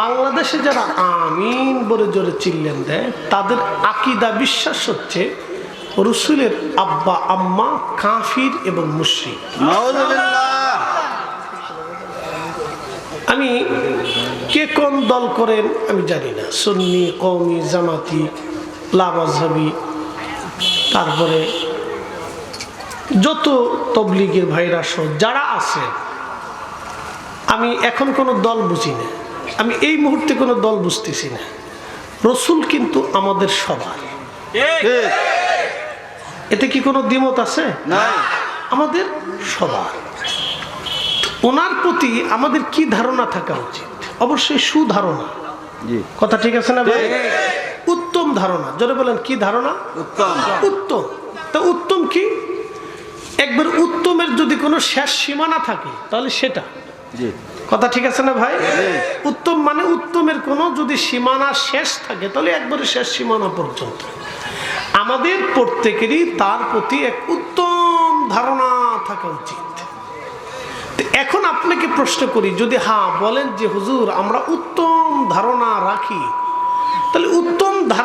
বাংলাদেশে যারা আমিন বলে জোরে চিল্লেন দেয় তাদের আকিদা বিশ্বাস হচ্ছে রসুলের আব্বা আম্মা কাফির এবং মুশ্রিক। আমি কে কোন দল করেন আমি জানি না। সুন্নি কৌমি জামাতি লামাজহাবি তারপরে যত তবলিগের ভাইরা সহ যারা আছে আমি এখন কোনো দল বুঝি না। আমি এই মুহূর্তে কোনো দল বুঝতেছি না। রসুল কিন্তু আমাদের সবার। ঠিক। এতে কি কোনো দ্বিমত আছে? না আমাদের সবার। ওনার প্রতি আমাদের কি ধারণা থাকা উচিত? অবশ্যই সুধারণা। জি। কথা ঠিক আছে না ভাই? উত্তম ধারণা। জোরে বলেন কি ধারণা? উত্তম। উত্তম। তা উত্তম কি? একবার উত্তমের যদি কোনো শেষ সীমানা থাকে তাহলে সেটা। কথা ঠিক আছে না ভাই? উত্তম মানে উত্তমের কোনো যদি সীমানা শেষ থাকে তাহলে একবারে শেষ সীমানা পর্যন্ত। আমাদের প্রত্যেকেরই তার প্রতি এক উত্তম ধারণা থাকা উচিত। এখন আপনাকে প্রশ্ন করি যদি হ্যাঁ বলেন যে হুজুর আমরা উত্তম ধারণা রাখি। তাহলে উত্তম